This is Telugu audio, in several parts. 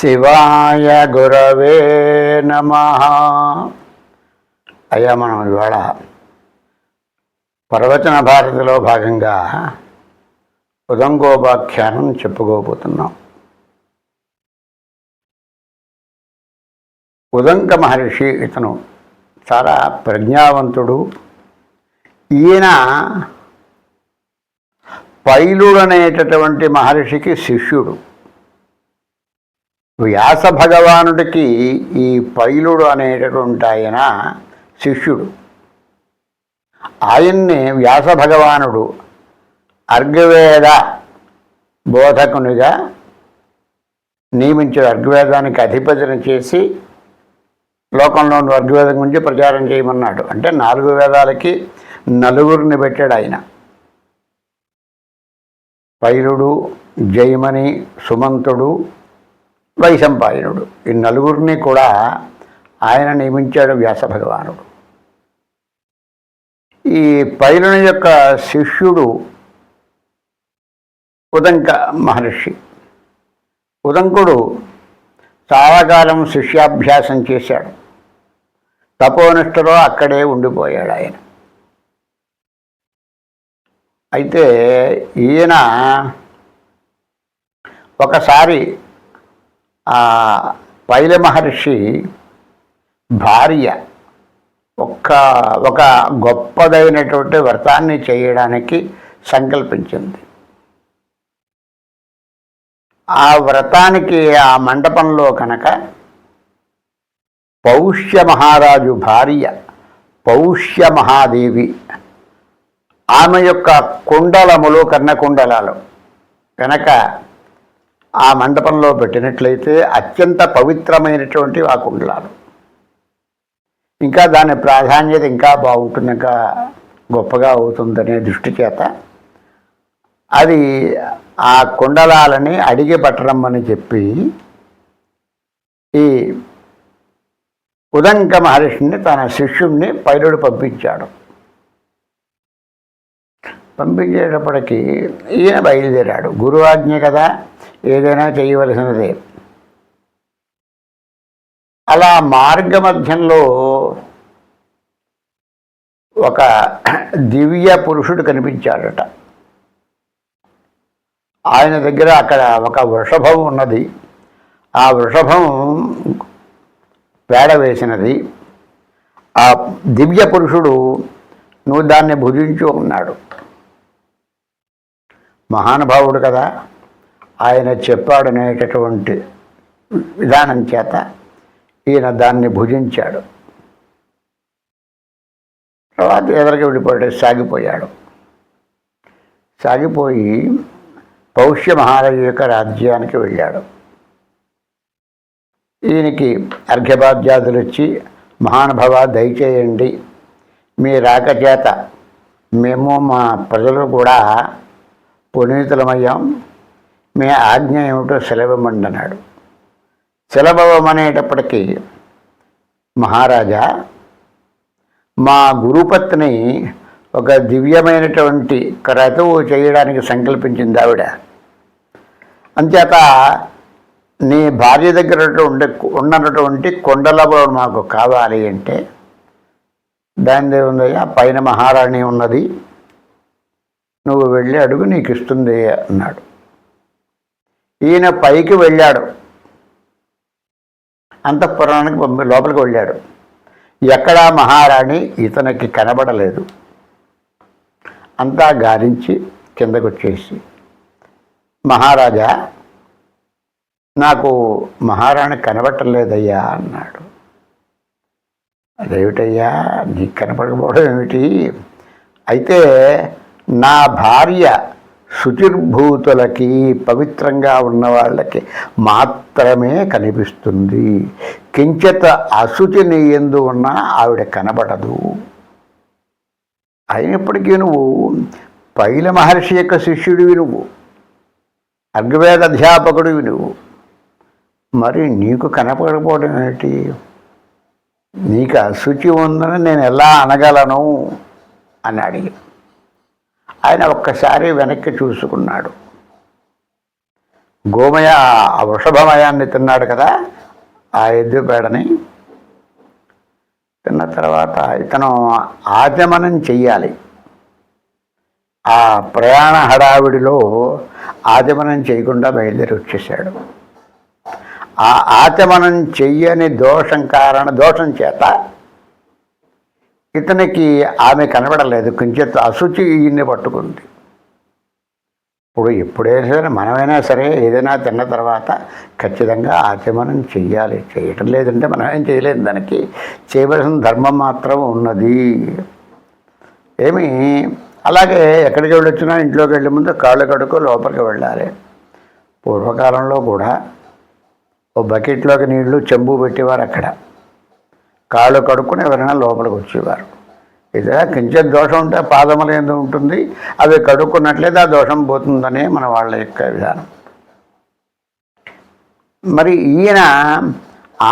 శివాయ గురవే నమ. అయ్యా మనం ఇవాళ ప్రవచన భారతిలో భాగంగా ఉదంగోపాఖ్యానం చెప్పుకోబోతున్నాం. ఉదంక మహర్షి ఇతను చాలా ప్రజ్ఞావంతుడు. ఈయన పైలుడనేటటువంటి మహర్షికి శిష్యుడు. వ్యాస భగవానుడికి ఈ పైలుడు అనేటటువంటి ఆయన శిష్యుడు. ఆయన్ని వ్యాస భగవానుడు అర్గవేద బోధకునిగా నియమించాడు. అర్గవేదానికి అధిపతిని చేసి లోకంలోని అర్గవేదం గురించి ప్రచారం చేయమన్నాడు. అంటే నాలుగు వేదాలకి నలుగురిని పెట్టాడు ఆయన. పైలుడు జైమని సుమంతుడు వైశంపాయనుడు. ఈ నలుగురిని కూడా ఆయన నియమించాడు వ్యాస భగవానుడు. ఈ పైలుని యొక్క శిష్యుడు ఉదంక మహర్షి. ఉదంకుడు చాలా కాలం శిష్యాభ్యాసం చేశాడు. తపోనిష్టలో అక్కడే ఉండిపోయాడు ఆయన. అయితే ఈయన ఒకసారి పైల మహర్షి భార్య ఒక్క ఒక గొప్పదైనటువంటి వ్రతాన్ని చేయడానికి సంకల్పించింది. ఆ వ్రతానికి ఆ మండపంలో కనుక పౌష్య మహారాజు భార్య పౌష్య మహాదేవి ఆమె యొక్క కుండలములు కర్ణకుండలాలు కనుక ఆ మండపంలో పెట్టినట్లయితే అత్యంత పవిత్రమైనటువంటి ఆ కుండలాలు ఇంకా దాని ప్రాధాన్యత ఇంకా బాగుంటుంది ఇంకా గొప్పగా అవుతుందనే దృష్టి చేత. అది ఆ కుండలాలని అడిగి పట్టరమ్మని చెప్పి ఈ ఉదంక మహర్షిని తన శిష్యుణ్ణి పైరుడు పంపించాడు. పంపించేటప్పటికి ఈయన బయలుదేరాడు. గురువాజ్ఞ కదా ఏదైనా చేయవలసినదే. అలా మార్గ మధ్యంలో ఒక దివ్య పురుషుడు కనిపించాడట. ఆయన దగ్గర అక్కడ ఒక వృషభం ఉన్నది. ఆ వృషభం పేడ వేసినది. ఆ దివ్య పురుషుడు నువ్వు దాన్ని భుజించు ఉన్నాడు మహానుభావుడు కదా ఆయన చెప్పాడనేటటువంటి విధానం చేత ఈయన దాన్ని భుజించాడు. తర్వాత ఎదరికి విడిపోయాడు సాగిపోయాడు. సాగిపోయి పౌష్య మహారాజు యొక్క రాజ్యానికి వెళ్ళాడు. ఈయనకి అర్ఘ్యపాద్యాదులు వచ్చి మహానుభవ దయచేయండి. మీ రాక చేత మేము మా ప్రజలు కూడా పునీతులమయ్యాం. మీ ఆజ్ఞ ఏమిటో సెలవిమ్మండి అన్నాడు సెలవమనేటప్పటికీ మహారాజా మా గురుపత్ని ఒక దివ్యమైనటువంటి క్రతువు చేయడానికి సంకల్పించింది ఆవిడ. అంచేత నీ భార్య దగ్గర ఉండే ఉన్నటువంటి కొండలబో మాకు కావాలి అంటే దాని ఉందయ్యా పైన మహారాణి ఉన్నది. నువ్వు వెళ్ళి అడుగు నీకు ఇస్తుంది అన్నాడు. ఈయన పైకి వెళ్ళాడు. అంతఃపురానికి పంపి లోపలికి వెళ్ళాడు. ఎక్కడా మహారాణి ఇతనికి కనబడలేదు. అంతా గాలించి కిందకొచ్చేసి మహారాజా నాకు మహారాణి కనబట్టలేదయ్యా అన్నాడు. అదేమిటయ్యా నీకు కనపడకపోవడం ఏమిటి? అయితే నా భార్య శుచిర్భూతులకి పవిత్రంగా ఉన్న వాళ్ళకి మాత్రమే కనిపిస్తుంది. కించిత అశుచి నీ ఎందు ఉన్నా ఆవిడ కనబడదు. అయినప్పటికీ నువ్వు పైల మహర్షి యొక్క శిష్యుడివి నువ్వు. అర్గవేద అధ్యాపకుడివి నువ్వు. మరి నీకు కనపడకపోవడం ఏంటి? నీకు అశుచి ఉందని నేను ఎలా అనగలను? అని అడిగాను ఆయన ఒక్కసారి వెనక్కి చూసుకున్నాడు. గోమయ ఆ వృషభమయాన్ని తిన్నాడు కదా ఆ ఎద్దుపేడని తిన్న తర్వాత ఇతను ఆచమనం చెయ్యాలి. ఆ ప్రయాణ హడావిడిలో ఆచమనం చేయకుండా బయలుదేరి వచ్చేసాడు. ఆ ఆచమనం చెయ్యని దోషం కారణ దోషం చేత ఇతనికి ఆమె కనబడలేదు. కొంచెం అశుచి ఈయన్ని పట్టుకుంది. ఇప్పుడు ఎప్పుడైనా సరే మనమైనా సరే ఏదైనా తిన్న తర్వాత ఖచ్చితంగా ఆచమనం చెయ్యాలి. చేయటం లేదంటే మనం ఏం చేయలేదు దానికి చేయవలసిన ధర్మం మాత్రం ఉన్నది. ఏమి? అలాగే ఎక్కడికి వెళ్ళొచ్చినా ఇంట్లోకి వెళ్ళే ముందు కాళ్ళు కడుకు లోపలికి వెళ్ళాలి. పూర్వకాలంలో కూడా ఓ బకెట్లోకి నీళ్ళు చెంబు పెట్టేవారు అక్కడ. కాళ్ళు కడుక్కుని ఎవరైనా లోపలికి వచ్చేవారు. ఇదే కించిత్ దోషం ఉంటే పాదములు ఎందు ఉంటుంది? అవి కడుక్కున్నట్లయితే ఆ దోషం పోతుందనే మన వాళ్ళ యొక్క విధానం. మరి ఈయన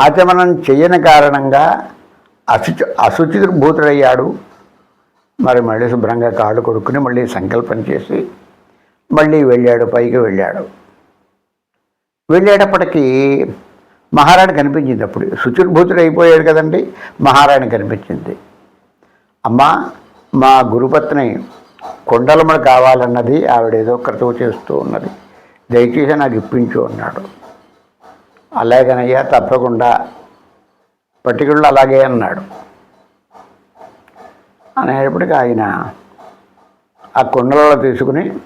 ఆచమనం చేయని కారణంగా అశుచి అశుచిభూతుడయ్యాడు మరి మళ్ళీ శుభ్రంగా కాళ్ళు కొడుకుని మళ్ళీ సంకల్పం చేసి మళ్ళీ వెళ్ళాడు పైకి వెళ్ళాడు. వెళ్ళేటప్పటికీ మహారాణి కనిపించింది అప్పుడు. శుచిర్భూతుడు అయిపోయాడు కదండి మహారాణి కనిపించింది. అమ్మా మా గురుపత్ని కొండలమడ కావాలన్నది ఆవిడ ఏదో క్రతువు చేస్తూ ఉన్నది. దయచేసి నాకు ఇప్పించు అన్నాడు. అలాగనయ్యా తప్పకుండా. పర్టికులర్ అలాగే అన్నాడు. అనేటప్పటికి ఆయన ఆ కుండలలో తీసుకుని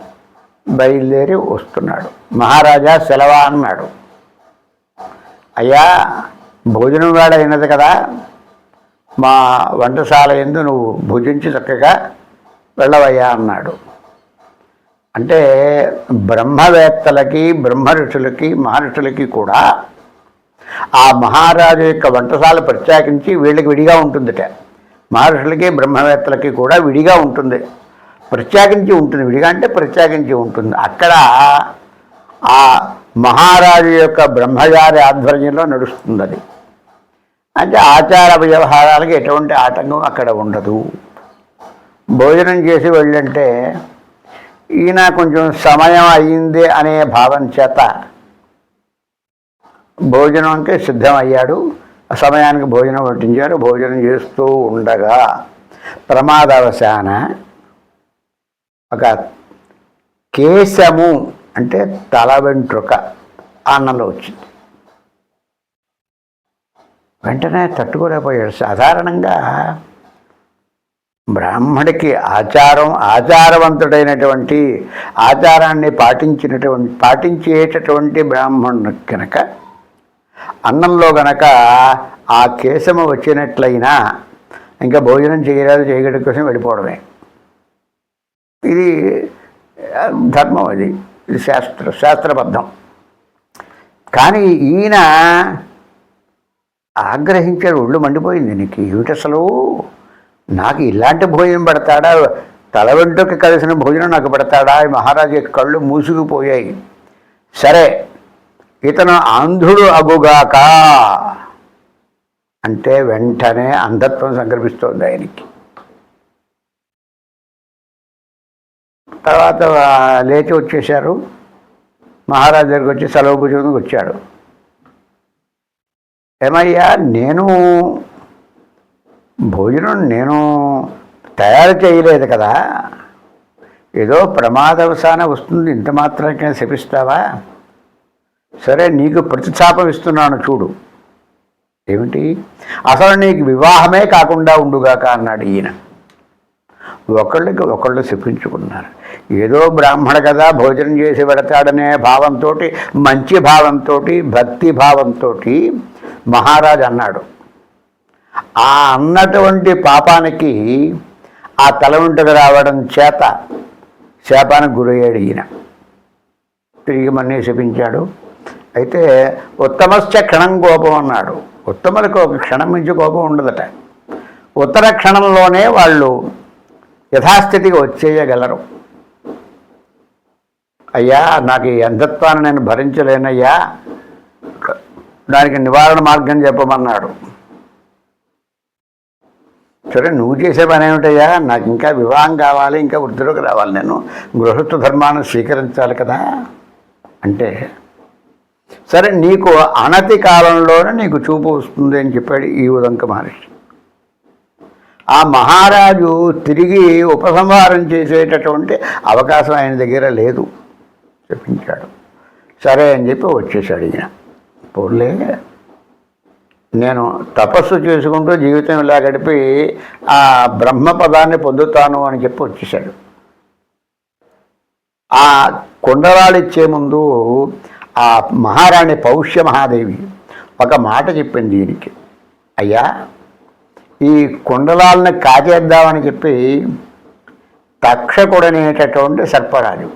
బయలుదేరి వస్తున్నాడు. మహారాజా సెలవా అన్నాడు. అయ్యా భోజనం వేళ అయినది కదా. మా వంటశాల ఎందు నువ్వు భుజించి చక్కగా వెళ్ళవయ్యా అన్నాడు. అంటే బ్రహ్మవేత్తలకి బ్రహ్మ ఋషులకి మహర్షులకి కూడా ఆ మహారాజు యొక్క వంటశాల ప్రత్యేకించి వీళ్ళకి విడిగా ఉంటుందిట. మహర్షులకి బ్రహ్మవేత్తలకి కూడా విడిగా ఉంటుంది. ప్రత్యేకించి ఉంటుంది. విడిగా అంటే ప్రత్యేకించి ఉంటుంది. అక్కడ ఆ మహారాజు యొక్క బ్రహ్మచారి ఆధ్వర్యంలో నడుస్తుంది అది అంటే ఆచార వ్యవహారాలకి ఎటువంటి ఆటంకం అక్కడ ఉండదు. భోజనం చేసి వెళ్ళంటే ఈయన కొంచెం సమయం అయ్యింది అనే భావం చేత భోజనంకి సిద్ధమయ్యాడు. ఆ సమయానికి భోజనం వడ్డించారు. భోజనం చేస్తూ ఉండగా ప్రమాదవశాన ఒక కేశము అంటే తల వెంట్రుక అన్నంలో వచ్చింది. వెంటనే తట్టుకోలేకపోయాడు. సాధారణంగా బ్రాహ్మడికి ఆచారం ఆచారవంతుడైనటువంటి ఆచారాన్ని పాటించినటువంటి పాటించేటటువంటి బ్రాహ్మణుడు కనుక అన్నంలో గనక ఆ కేశము వచ్చినట్లయినా ఇంకా భోజనం చేయరాదు చేయగడి కోసం వెళ్ళిపోవడమే. ఇది ధర్మం అది. ఇది శాస్త్ర శాస్త్రబద్ధం. కానీ ఈయన ఆగ్రహించాడు ఒళ్ళు మండిపోయింది నీకు ఏమిటసలు నాకు ఇలాంటి భోజనం పెడతాడా? తల వెంట్రుక కలిసిన భోజనం నాకు పెడతాడా? ఈ మహారాజు యొక్క కళ్ళు మూసుకుపోయాయి. సరే ఇతను అంధుడు అగుగాక. అంటే వెంటనే అంధత్వం సంక్రమిస్తోంది ఆయనకి. తర్వాత లేచి వచ్చేశారు. మహారాజు దగ్గరికి వచ్చి సెలవు పుచ్చుకుని వచ్చాడు ఏమయ్యా నేను భోజనం నేను తయారు చేయలేదు కదా. ఏదో ప్రమాదవసాన వస్తుంది ఇంత మాత్రమే శపిస్తావా? సరే నీకు ప్రతిచాపం ఇస్తున్నాను చూడు. ఏమిటి? అసలు నీకు వివాహమే కాకుండా ఉండుగాక అన్నాడు ఈయన. ఒకళ్ళకి ఒకళ్ళు శపించుకున్నారు. ఏదో బ్రాహ్మణ కదా భోజనం చేసి పెడతాడనే భావంతో మంచి భావంతో భక్తి భావంతో మహారాజు అన్నాడు. ఆ అన్నటువంటి పాపానికి ఆ తల వెంట్రుక రావడం చేత శాపానికి గురయ్యాడు ఈయన. తిరిగి మన్ని శపించాడు. అయితే ఉత్తమశ్చ క్షణం కోపం అన్నాడు. ఉత్తములకు ఒక క్షణం నుంచి కోపం ఉండదట. ఉత్తర క్షణంలోనే వాళ్ళు యథాస్థితికి వచ్చేయగలరు. అయ్యా నాకు ఈ అంధత్వాన్ని నేను భరించలేనయ్యా. దానికి నివారణ మార్గం చెప్పమన్నాడు. సరే నువ్వు చేసే పని ఏమిటయ్యా? నాకు ఇంకా వివాహం కావాలి ఇంకా వృద్ధిలోకి రావాలి. నేను గృహస్థ ధర్మాన్ని స్వీకరించాలి కదా. అంటే సరే నీకు అనతి కాలంలోనే నీకు చూపు వస్తుంది అని చెప్పాడు ఈ ఉదంక మహర్షి. ఆ మహారాజు తిరిగి ఉపసంహారం చేసేటటువంటి అవకాశం ఆయన దగ్గర లేదు. చెప్పించాడు. సరే అని చెప్పి వచ్చేసాడు ఈయన. పోలే నేను తపస్సు చేసుకుంటూ జీవితం ఇలా గడిపి ఆ బ్రహ్మ పదాన్ని పొందుతాను అని చెప్పి వచ్చేసాడు. ఆ కుండలాలు ఇచ్చే ముందు ఆ మహారాణి పౌష్య మహాదేవి ఒక మాట చెప్పింది దీనికి అయ్యా ఈ కుండలాలను కాజేద్దామని చెప్పి తక్షకుడనేటటువంటి సర్పరాజు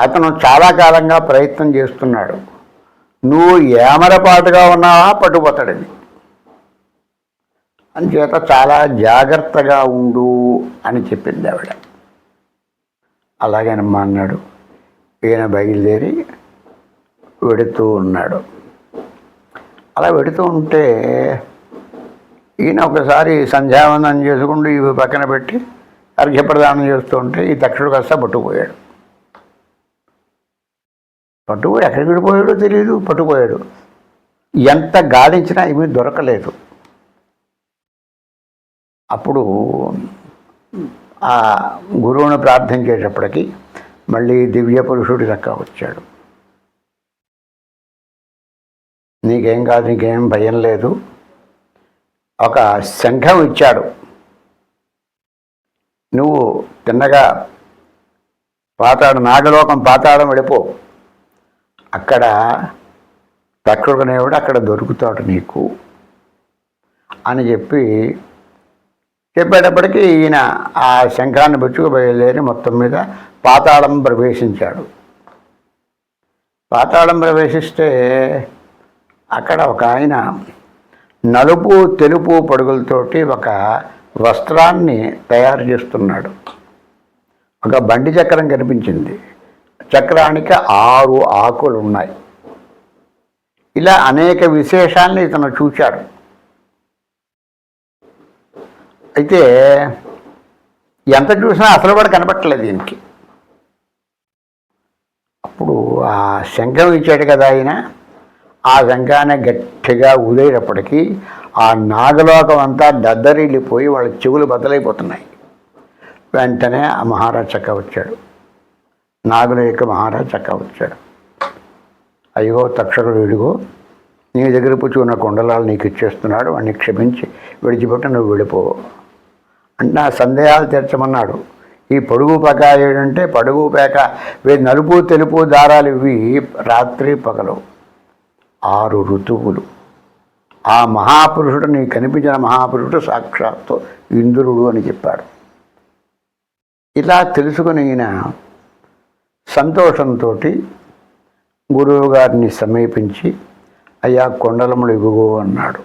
అతను చాలా కాలంగా ప్రయత్నం చేస్తున్నాడు. నువ్వు ఏమరపాటుగా ఉన్నావా? పట్టుపోతాడని అంచేత చాలా జాగ్రత్తగా ఉండు అని చెప్పింది ఆవిడ. అలాగేనమ్మా అన్నాడు. ఈయన బయలుదేరి వెడుతూ ఉన్నాడు. అలా వెడుతూ ఉంటే ఈయన ఒకసారి సంధ్యావందనం చేసుకుంటూ ఇవి పక్కన పెట్టి అర్ఘ్యప్రదానం చేస్తూ ఉంటే ఈ దక్షుడు కాస్త పట్టుకుపోయాడు. పట్టుకుపోయి ఎక్కడికి వెళ్ళిపోయాడో తెలియదు పట్టుకుపోయాడు. ఎంత గాలించినా ఏమీ దొరకలేదు. అప్పుడు ఆ గురువును ప్రార్థించేటప్పటికి మళ్ళీ దివ్య పురుషుడి దక్క వచ్చాడు. నీకేం కాదు నీకేం భయం లేదు. ఒక శంఖం ఇచ్చాడు. నువ్వు తిన్నగా పాతాడు నాగలోకం పాతాళం వెళ్ళిపో. అక్కడ తక్కువనేవాడు అక్కడ దొరుకుతాడు నీకు అని చెప్పి చెప్పేటప్పటికీ ఈయన ఆ శంఖాన్ని బుచ్చుకు బయలుదేరి మొత్తం మీద పాతాళం ప్రవేశించాడు. పాతాళం ప్రవేశిస్తే అక్కడ ఒక ఆయన నలుపు తెలుపు పడుగులతోటి ఒక వస్త్రాన్ని తయారు చేస్తున్నాడు. ఒక బండి చక్రం కనిపించింది. చక్రానికి ఆరు ఆకులు ఉన్నాయి ఇలా అనేక విశేషాన్ని ఇతను చూచాడు. అయితే ఎంత చూసినా అసలు కూడా కనపట్టలేదు దీనికి. అప్పుడు ఆ శంఖం ఇచ్చాడు కదా ఆయన. ఆ శంఖాన్ని గట్టిగా ఊదేటప్పటికీ ఆ నాగలోకం అంతా దద్దరిల్లిపోయి వాళ్ళ చెవులు బద్దలైపోతున్నాయి. వెంటనే ఆ మహారాజ్ చక్క వచ్చాడు. నాగుల యొక్క మహారాజ్ చక్క వచ్చాడు. అయ్యో తక్షకుడు విడిగో నీ దగ్గర పుచ్చుకున్న కొండలాలు నీకు ఇచ్చేస్తున్నాడు వాడిని క్షమించి విడిచిపెట్టి నువ్వు వెళ్ళిపో. అంటే నా సందేహాలు తీర్చమన్నాడు. ఈ పొడుగు పక ఏంటంటే పడుగు పేక వీ నలుపు తెలుపు దారాలు ఇవి రాత్రి పగలు. ఆరు ఋతువులు. ఆ మహాపురుషుడు నీకు కనిపించిన మహాపురుషుడు సాక్షాత్తు ఇంద్రుడు అని చెప్పాడు. ఇలా తెలుసుకుని ఈయన సంతోషంతో గురువు గారిని సమీపించి అయ్యా కొండలములు ఇవ్వుగో అన్నాడు.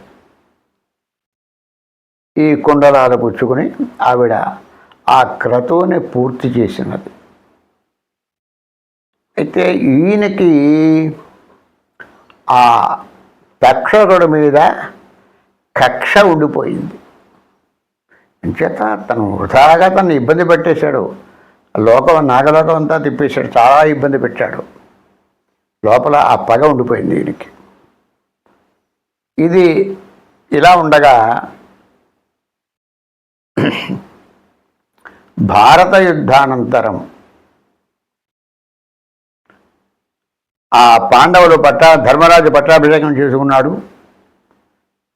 ఈ కుండలాలు పుచ్చుకొని ఆవిడ ఆ క్రతువుని పూర్తి చేసినది. అయితే ఈయనకి ఆ తక్షకుడు మీద కక్ష ఉండిపోయింది. అంచేత తను వృధాగా తను ఇబ్బంది పెట్టేశాడు. లోకం నాగలోకం అంతా తిప్పేశాడు. చాలా ఇబ్బంది పెట్టాడు. లోపల ఆ పగ ఉండిపోయింది దీనికి ఇది ఇలా ఉండగా భారత యుద్ధానంతరం ఆ పాండవులు పట్ట ధర్మరాజు పట్టాభిషేకం చేసుకున్నాడు.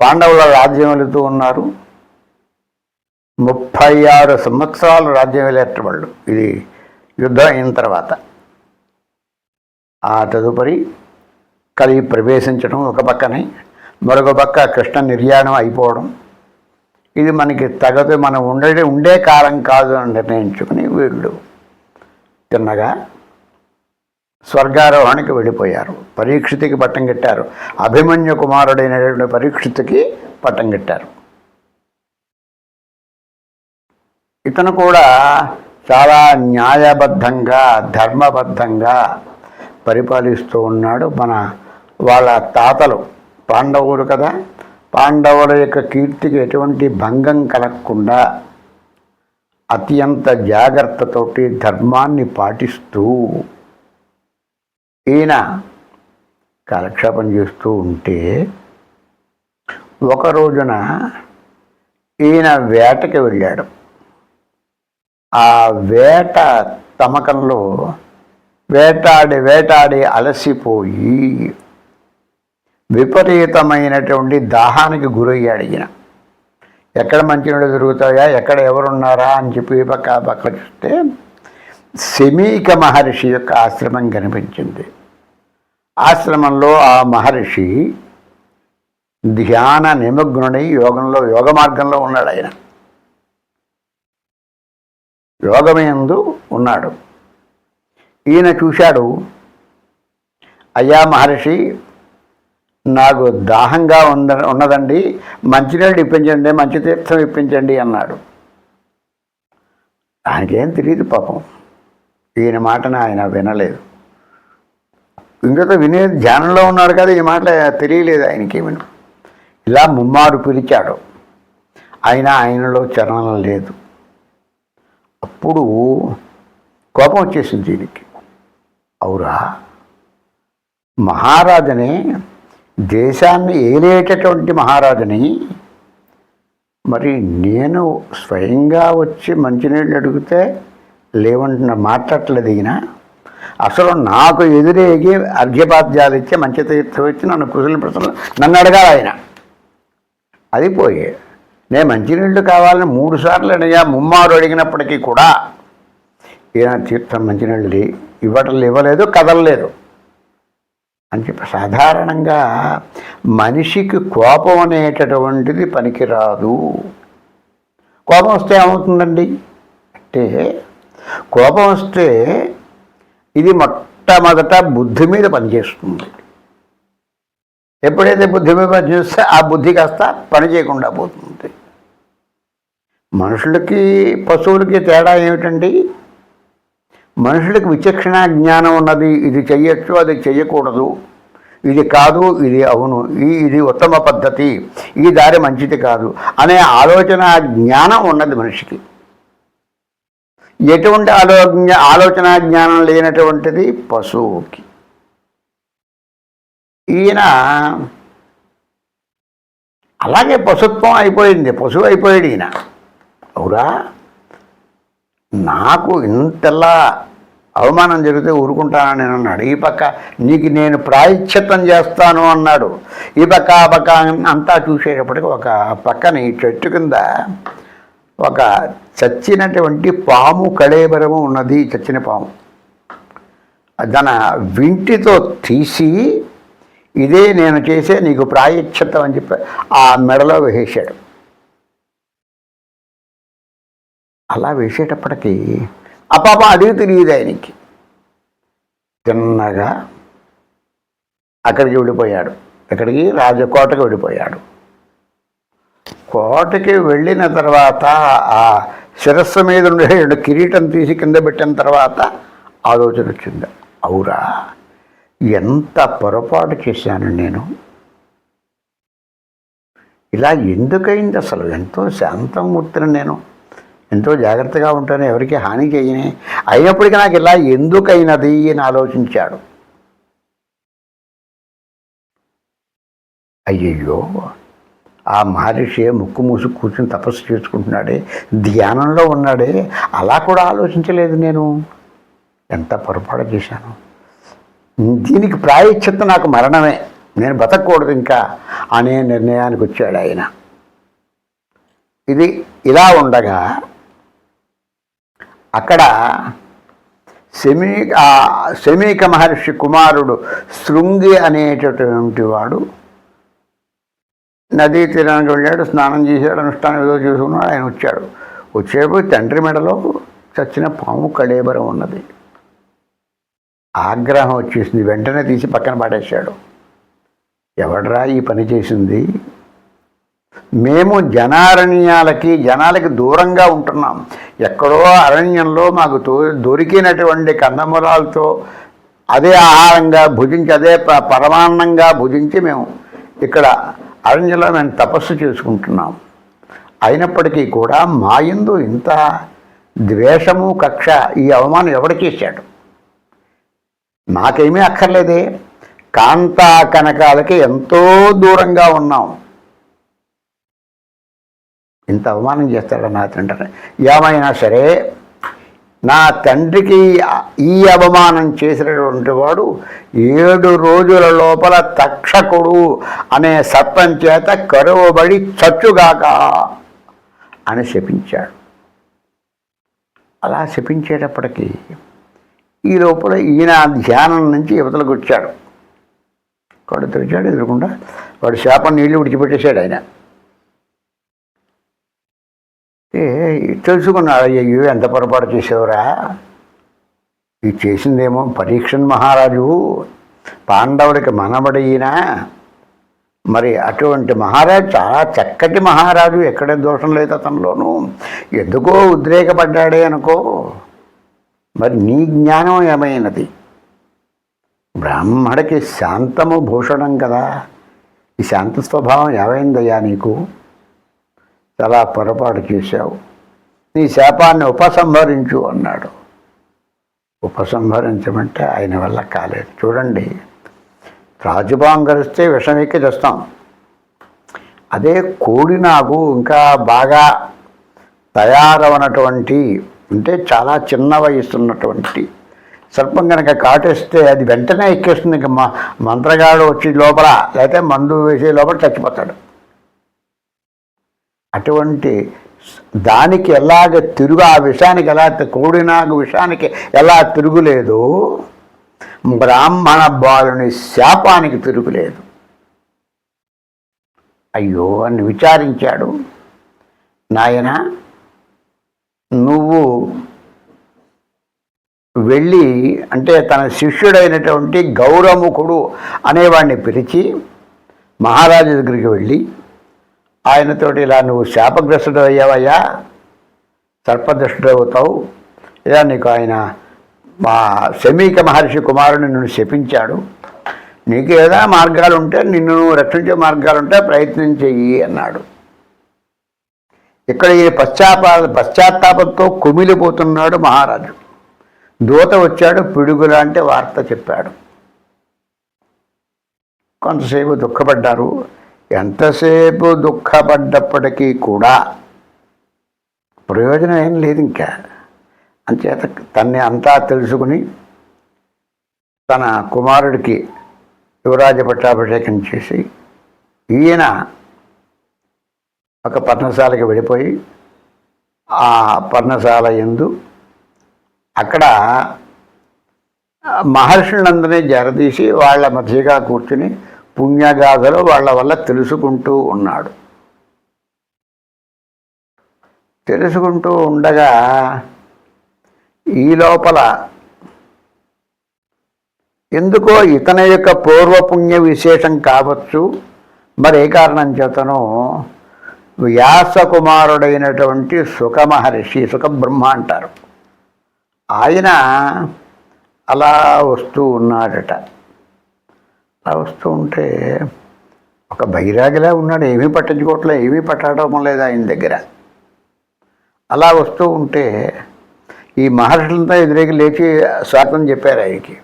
పాండవుల రాజ్యం వెళుతూ ఉన్నారు. ముప్పై ఆరు సంవత్సరాలు రాజ్యం వెళ్ళేట వాళ్ళు ఇది యుద్ధం అయిన తర్వాత. ఆ తదుపరి కలిగి ప్రవేశించడం ఒక పక్కనే మరొక పక్క కృష్ణ నిర్యాణం అయిపోవడం. ఇది మనకి తగదు మనం ఉండే ఉండే కాలం కాదు అని నిర్ణయించుకుని వీళ్ళు తిన్నగా స్వర్గారోహణకి వెళ్ళిపోయారు. పరీక్షితికి పట్టం కట్టారు. అభిమన్యు కుమారుడైనటువంటి పరీక్షితికి పట్టం కట్టారు. ఇతను కూడా చాలా న్యాయబద్ధంగా ధర్మబద్ధంగా పరిపాలిస్తూ ఉన్నాడు. మన వాళ్ళ తాతలు పాండవులు కదా. పాండవుల యొక్క కీర్తికి ఎటువంటి భంగం కలగకుండా అత్యంత జాగ్రత్తతోటి ధర్మాన్ని పాటిస్తూ ఈయన కాలక్షేపం చేస్తూ ఉంటే ఒక రోజున ఈయన వేటకి వెళ్ళాడు. ఆ వేట తమకంలో వేటాడి వేటాడి అలసిపోయి విపరీతమైనటువంటి దాహానికి గురయ్యాడు ఈయన ఎక్కడ మంచినీళ్ళు దొరుకుతాయా? ఎక్కడ ఎవరున్నారా? అని చెప్పి ఈ పక్క పక్క చూస్తే శమీక మహర్షి యొక్క ఆశ్రమం కనిపించింది. ఆశ్రమంలో ఆ మహర్షి ధ్యాన నిమగ్నుడై యోగంలో యోగ మార్గంలో ఉన్నాడు ఆయన. యోగమయందు ఉన్నాడు. ఈయన చూశాడు అయ్యా మహర్షి నాకు దాహంగా ఉంద ఉన్నదండి మంచినీళ్ళు ఇప్పించండి మంచి తీర్థం ఇప్పించండి అన్నాడు. ఆయనకేం తెలియదు పాపం. ఈయన మాటను ఆయన వినలేదు. ఇంకొక వినే ధ్యానంలో ఉన్నాడు కదా ఈ మాట తెలియలేదు ఆయనకేమని ఇలా ముమ్మారు పిలిచాడు. అయినా ఆయనలో చరణం లేదు. అప్పుడు కోపం వచ్చేసింది దీనికి. అవురా మహారాజుని దేశాన్ని ఏలేటటువంటి మహారాజుని మరి నేను స్వయంగా వచ్చి మంచినీళ్ళు అడిగితే లేవంటున్న మాట్లాడలేదు ఈయన. అసలు నాకు ఎదురేగి అర్ఘ్యపాద్యాలు ఇచ్చి మంచి తీర్థం ఇచ్చి నన్ను కుశల ప్రశ్నలు నన్ను అడగాలి ఆయన. అది పోయే నేను మంచినీళ్ళు కావాలని మూడు సార్లు అడిగా ముమ్మారు అడిగినప్పటికీ కూడా ఈయన తీర్థం మంచినీళ్ళు ఇవ్వటం ఇవ్వలేదు కదలలేదు అని చెప్పి సాధారణంగా మనిషికి కోపం అనేటటువంటిది పనికిరాదు. కోపం వస్తే ఏమవుతుందండి? అంటే కోపం వస్తే ఇది మొట్టమొదట బుద్ధి మీద పనిచేస్తుంది. ఎప్పుడైతే బుద్ధి మీద పనిచేస్తే ఆ బుద్ధి కాస్త పని చేయకుండా పోతుంది. మనుషులకి పశువులకి తేడా ఏమిటండి? మనుషులకు విచక్షణ జ్ఞానం ఉన్నది ఇది చెయ్యొచ్చు అది చెయ్యకూడదు. ఇది కాదు ఇది అవును ఈ ఇది ఉత్తమ పద్ధతి ఈ దారి మంచిది కాదు అనే ఆలోచన జ్ఞానం ఉన్నది మనిషికి. ఎటువంటి ఆలో ఆలోచన జ్ఞానం లేనటువంటిది పశువుకి. ఈయన అలాగే పశుత్వం అయిపోయింది పశువు అయిపోయాడు ఈయన. అవురా? నాకు ఇంతలా అవమానం జరిగితే ఊరుకుంటానా నేను అన్నాడు. ఈ పక్క నీకు నేను ప్రాయశ్చిత్తం చేస్తాను అన్నాడు. ఈ పక్క ఆ పక్క అంతా చూసేటప్పటికి ఒక పక్కన ఈ చెట్టు కింద ఒక చచ్చినటువంటి పాము కళేబరము ఉన్నది. చచ్చిన పాము. దాని వింటితో తీసి ఇదే నేను చేసే నీకు ప్రాయశ్చిత్తం అని చెప్పి ఆ మెడలో వేసేశాడు అలా వేసేటప్పటికీ ఆ పాప అడిగి తెలియదు ఆయనకి. తిన్నగా అక్కడికి వెళ్ళిపోయాడు. ఎక్కడికి? రాజకోటకి వెళ్ళిపోయాడు. కోటకి వెళ్ళిన తర్వాత ఆ శిరస్సు మీద ఉండే కిరీటం తీసి కింద పెట్టిన తర్వాత ఆలోచన వచ్చింది. అవురా ఎంత పొరపాటు చేశాను నేను? ఇలా ఎందుకైంది అసలు? ఎంతో శాంతమూర్తిని నేను. ఎంతో జాగ్రత్తగా ఉంటాను ఎవరికి హాని చేయని. అయినప్పటికీ నాకు ఇలా ఎందుకైనది అని ఆలోచించాడు. అయ్యయ్యో ఆ మహర్షి ముక్కు మూసి కూర్చుని తపస్సు చేసుకుంటున్నాడే ధ్యానంలో ఉన్నాడే అలా కూడా ఆలోచించలేదు నేను. ఎంత పొరపాటు చేశాను. దీనికి ప్రాయశ్చిత్తం నాకు మరణమే. నేను బతకూడదు ఇంకా అనే నిర్ణయానికి వచ్చాడు ఆయన. ఇది ఇలా ఉండగా అక్కడ శమీ శమీక మహర్షి కుమారుడు శృంగి అనేటటువంటి వాడు నదీ తీరానికి వెళ్ళాడు స్నానం చేశాడు అనుష్ఠానం ఏదో చూసుకున్నాడు ఆయన వచ్చాడు. వచ్చేప్పుడు తండ్రి మెడలో చచ్చిన పాము కళేబరం ఉన్నది. ఆగ్రహం వచ్చేసింది వెంటనే తీసి పక్కన పడేశాడు. ఎవడరా ఈ పని చేసింది? మేము జనారణ్యాలకి జనాలకి దూరంగా ఉంటున్నాం. ఎక్కడో అరణ్యంలో మాకు తో దొరికినటువంటి కందమూలాలతో అదే ఆహారంగా భుజించి అదే ప- పరమాన్నంగా భుజించి మేము ఇక్కడ అరణ్యంలో మేము తపస్సు చేసుకుంటున్నాం. అయినప్పటికీ కూడా మా ఇందు ఇంత ద్వేషము కక్ష ఈ అవమానం ఎవడు చేశాడు మాకేమీ అక్కర్లేదే. కాంతా కనకాలకి ఎంతో దూరంగా ఉన్నాం. ఇంత అవమానం చేస్తాడు నా తండ్రి. ఏమైనా సరే నా తండ్రికి ఈ అవమానం చేసినటువంటి వాడు ఏడు రోజుల లోపల తక్షకుడు అనే సర్పం చేత కరువబడి చచ్చుగాక అని శపించాడు. అలా శపించేటప్పటికీ ఈ లోపల ఈయన ధ్యానం నుంచి యువతలకు వచ్చాడు. వాడు తెరిచాడు ఎదురకుండా. వాడు శాపం నీళ్ళు విడిచిపెట్టేశాడు ఆయన. తెలుసుకున్నాడు అయ్యో ఎంత పొరపాటు చేసేవరా? ఇది చేసిందేమో పరీక్షన్ మహారాజు పాండవుడికి మనబడినా మరి అటువంటి మహారాజు చాలా చక్కటి మహారాజు ఎక్కడ దోషం లేదు అతనిలోనూ. ఎందుకో ఉద్రేకపడ్డాడే అనుకో. మరి నీ జ్ఞానం ఏమైనది? బ్రాహ్మడికి శాంతము భూషణం కదా. ఈ శాంత స్వభావం ఏమైందయ్యా నీకు? చాలా పొరపాటు చేశావు. నీ శాపాన్ని ఉపసంహరించు అన్నాడు. ఉపసంహరించమంటే ఆయన వల్ల కాలేదు. చూడండి రాజుబాంగరిస్తే విషం ఎక్కి తెస్తాం. అదే కోడి నాకు ఇంకా బాగా తయారవనటువంటి అంటే చాలా చిన్న వయసున్నటువంటి సర్పం కనుక కాటేస్తే అది వెంటనే ఎక్కేస్తుంది. ఇంకా మంత్రగాడు వచ్చి లోపల లేకపోతే మందు వేసే లోపల చచ్చిపోతాడు. అటువంటి దానికి ఎలాగ తిరుగు ఆ విషయానికి ఎలా కోడినాగు విషయానికి ఎలా తిరుగులేదు బ్రాహ్మణ బాలుని శాపానికి తిరుగులేదు. అయ్యో అని విచారించాడు. నాయన నువ్వు వెళ్ళి అంటే తన శిష్యుడైనటువంటి గౌరముఖుడు అనేవాడిని పిలిచి మహారాజు దగ్గరికి వెళ్ళి ఆయనతోటి ఇలా నువ్వు శాపగ్రస్తుడు అయ్యావయ్యా సర్పదృష్టుడు అవుతావు ఇలా నీకు ఆయన మా శమీక మహర్షి కుమారుని నిన్ను శపించాడు. నీకు ఏదైనా మార్గాలు ఉంటే నిన్ను రక్షించే మార్గాలు ఉంటే ప్రయత్నం చెయ్యి అన్నాడు. ఇక్కడ ఈ పశ్చాపా పశ్చాత్తాపంతో కుమిలిపోతున్నాడు మహారాజు. దూత వచ్చాడు పిడుగులాంటి వార్త చెప్పాడు. కొంతసేపు దుఃఖపడ్డారు. ఎంతసేపు దుఃఖపడ్డప్పటికీ కూడా ప్రయోజనం ఏం లేదు ఇంకా. అంచేత తన్ని అంతా తెలుసుకుని తన కుమారుడికి యువరాజ పట్టాభిషేకం చేసి ఈయన ఒక పర్ణశాలకి వెళ్ళిపోయి ఆ పర్ణశాల ఎందు అక్కడ మహర్షులందరినీ జరదీసి వాళ్ళ మధ్యగా కూర్చుని పుణ్యగాథలు వాళ్ళ వల్ల తెలుసుకుంటూ ఉన్నాడు. తెలుసుకుంటూ ఉండగా ఈ లోపల ఎందుకో ఇతని యొక్క పూర్వపుణ్య విశేషం కావచ్చు. మరి ఏ కారణం చేతనో వ్యాసకుమారుడైనటువంటి సుఖమహర్షి సుఖబ్రహ్మ అంటారు. ఆయన అలా వస్తూ ఉన్నాడట. అలా వస్తూ ఉంటే ఒక బైరాగిలా ఉన్నాడు ఏమీ పట్టించుకోవట్లే ఏమీ పట్టడం లేదు ఆయన దగ్గర. అలా వస్తూ ఉంటే ఈ మహర్షులంతా ఎదురేకి లేచి స్వార్థం చెప్పారు ఆయనకి.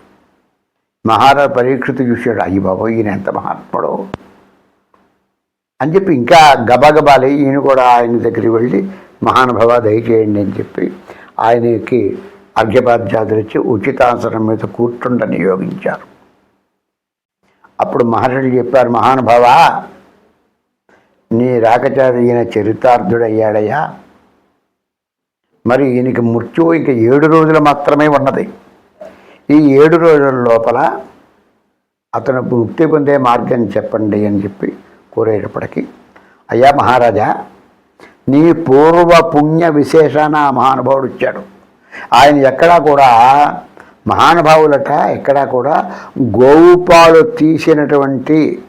మహారాజు పరీక్షిత చూశాడు అయ్యి బాబు ఈయన ఎంత మహాత్ముడు. అని చెప్పి ఇంకా గబగబాలి ఈయన కూడా ఆయన దగ్గరికి వెళ్ళి మహానుభావ దయచేయండి అని చెప్పి ఆయనకి అర్ఘ్యపాధ్యాతులు ఇచ్చి ఉచితాసనం మీద కూర్చుండ నియోగించారు అప్పుడు మహర్షులు చెప్పారు మహానుభావ నీ రాకచారిన ఈయన చరితార్థుడయ్యాడయ్యా. మరి ఈయనకి మృత్యు ఇంక ఏడు రోజులు మాత్రమే ఉన్నది. ఈ ఏడు రోజుల లోపల అతను ముక్తి పొందే మార్గం చెప్పండి అని చెప్పి కోరేటప్పటికీ అయ్యా మహారాజా నీ పూర్వ పుణ్య విశేషాన ఆ మహానుభావుడు ఇచ్చాడు ఆయన ఎక్కడా కూడా మహానుభావులట ఎక్కడా కూడా గోవుపాలు తీసినటువంటి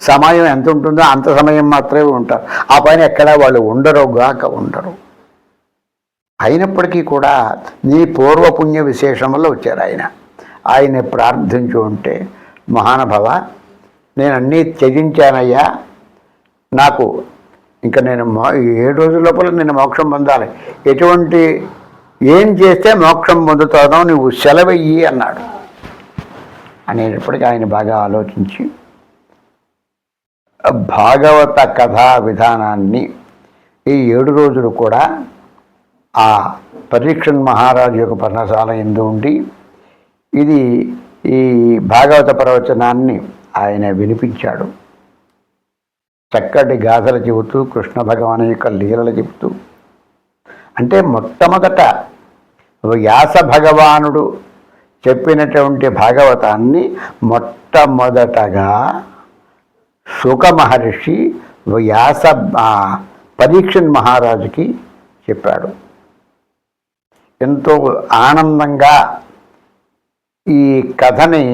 సమయం ఎంత ఉంటుందో అంత సమయం మాత్రమే ఉంటారు. ఆ పైన ఎక్కడా వాళ్ళు ఉండరు గాక ఉండరు. అయినప్పటికీ కూడా నీ పూర్వపుణ్య విశేషం వల్ల వచ్చారు ఆయన. ఆయన ప్రార్థించు ఉంటే మహానుభవ నేను అన్నీ త్యజించానయ్యా. నాకు ఇంకా నేను మో- ఏడు రోజుల లోపల నేను మోక్షం పొందాలి? ఎటువంటి ఏం చేస్తే మోక్షం పొందుతానో నువ్వు సెలవయ్యి అన్నాడు. అనేటప్పటికీ ఆయన బాగా ఆలోచించి భాగవత కథా విధానాన్ని ఈ ఏడు రోజులు కూడా ఆ పరీక్షన్ మహారాజు యొక్క పర్ణశాల ఎందు ఉండి ఇది ఈ భాగవత ప్రవచనాన్ని ఆయన వినిపించాడు. చక్కటి గాథలు చెబుతూ కృష్ణ భగవాన్ యొక్క లీలలు చెబుతూ అంటే మొట్టమొదట వ్యాస భగవానుడు చెప్పినటువంటి భాగవతాన్ని మొట్టమొదటగా సుఖ మహర్షి వ్యాస పరీక్షన్ మహారాజుకి చెప్పాడు. ఎంతో ఆనందంగా ఈ కథని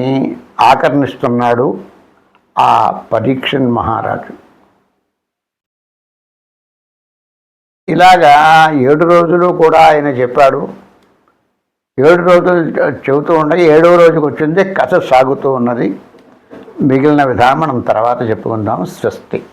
ఆకర్ణిస్తున్నాడు ఆ పరీక్షన్ మహారాజు. ఇలాగా ఏడు రోజులు కూడా ఆయన చెప్పాడు. ఏడు రోజులు చెబుతూ ఉండగా ఏడవ రోజుకి వచ్చింది కథ సాగుతూ ఉన్నది. మిగిలిన విధానం మనం తర్వాత చెప్పుకుందాం. స్వస్తి.